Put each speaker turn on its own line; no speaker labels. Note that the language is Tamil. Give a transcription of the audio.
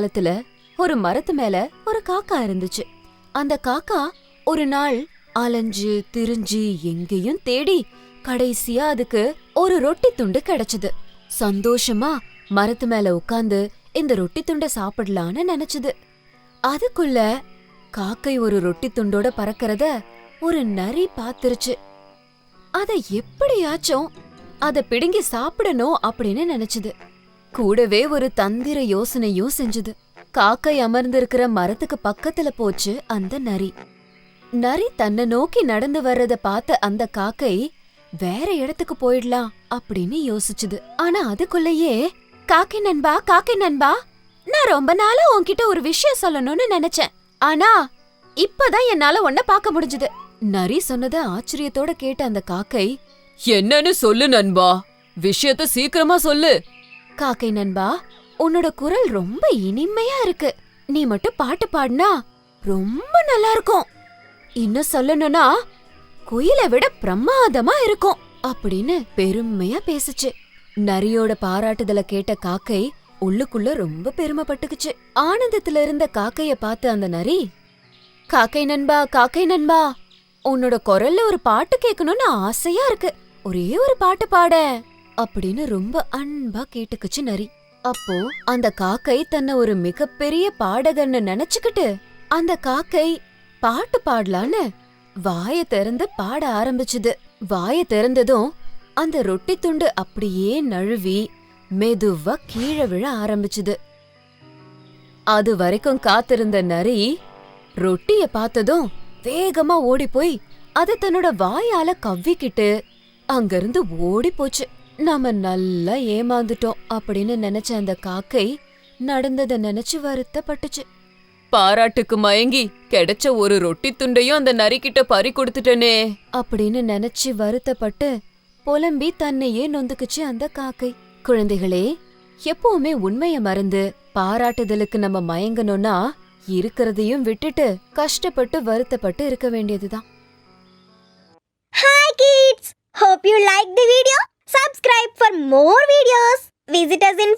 காலத்துல ஒரு மரத்து மேல ஒரு காக்கா இருந்துச்சு. அந்த காக்கா ஒரு நாள் அலைஞ்சு திரிஞ்சு எங்கேயும் தேடி கடைசியா அதுக்கு ஒரு ரொட்டி துண்டு கிடைச்சது. சந்தோஷமா மரத்து மேல உட்காந்து இந்த ரொட்டி துண்டை சாப்பிடலான்னு நினைச்சது. அதுக்குள்ள காக்கை ஒரு ரொட்டி துண்டோட பறக்கறத ஒரு நரி பாத்துருச்சு அத எப்படியாச்சும் அத பிடுங்கி சாப்பிடணும் அப்படின்னு நினைச்சது. கூடவே ஒரு தந்திர யோசனையும் செஞ்சது. காக்கை அமர்ந்திருக்கிற மரத்துக்கு பக்கத்துல போச்சு அந்த நரி. நரி தன்னை நோக்கி நடந்து வர்றத பார்த்த அந்த காக்கை வேற இடத்துக்கு போயிடலாம் அப்படின்னு யோசிச்சுது. ஆனா அதுக்குள்ளேயே காக்கை நண்பா காக்கை நண்பா நான் ரொம்ப நாளா உன்கிட்ட ஒரு விஷயம் சொல்லணும்னு நினைச்சேன். ஆனா இப்பதான் என்னால உன்ன பார்க்க முடிஞ்சது. நரி சொன்னத ஆச்சரியத்தோட கேட்ட அந்த காக்கை
என்னன்னு சொல்லு நண்பா. விஷயத்த சீக்கிரமா சொல்லு.
காக்கை நண்பா உன்னோட குரல் ரொம்ப இனிமையா இருக்கு. நீ மட்டும் பாட்டு பாடினா ரொம்ப நல்லா இருக்கும். இன்னும் சொல்லணும்னா குயிலை விட பிரமாதமா இருக்கும் அப்படின்னு பெருமையா பேசுச்சு. நரியோட பாராட்டுதல கேட்ட காக்கை உள்ளுக்குள்ள ரொம்ப பெருமைப்பட்டுக்குச்சு. ஆனந்தத்துல இருந்த காக்கைய பார்த்து அந்த நரி காக்கை நண்பா காக்கை நண்பா உன்னோட குரல்ல ஒரு பாட்டு கேட்கணும்னு ஆசையா இருக்கு. ஒரே ஒரு பாட்டு பாட. அப்படின்னு ரொம்ப அன்பா கேட்டுக்குச்சு நரி. அப்போ அந்த காக்கை தன்னை ஒரு மிகப்பெரிய பாடகன்னு நினைச்சுக்கிட்டு அந்த காக்கை பாட்டு பாடலான்னு வாய திறந்து பாட ஆரம்பிச்சது. வாய திறந்ததும் அந்த ரொட்டி துண்டு அப்படியே நழுவி மெதுவா கீழே விழ ஆரம்பிச்சது. அது வரைக்கும் காத்திருந்த நரி ரொட்டிய பார்த்ததும் வேகமா ஓடி போய் அதை தன்னோட வாயால கவ்விக்கிட்டு அங்கிருந்து ஓடி போச்சு நாம நல்லா ஏமாந்துட்டோம் அப்படின்னு நினைச்ச அந்த காக்கை நடந்தத நினைச்சு வருத்தப்பட்டுச்சு.
பாராட்டுக்கு மயங்கி கிடைச்ச ஒரு ரொட்டி துண்டையும் அந்த நரிக்கிட்ட பறி கொடுத்துட்டனே.
அப்படின்னு நினைச்சு வருத்தப்பட்டு புலம்பி தன்னையே நொந்துக்குச்சு அந்த காக்கை. குழந்தைகளே எப்பவுமே உண்மைய மறந்து பாராட்டுதலுக்கு நம்ம மயங்கணும்னா இருக்கிறதையும் விட்டுட்டு கஷ்டப்பட்டு வருத்தப்பட்டு இருக்க வேண்டியதுதான்.
More videos. Visit us in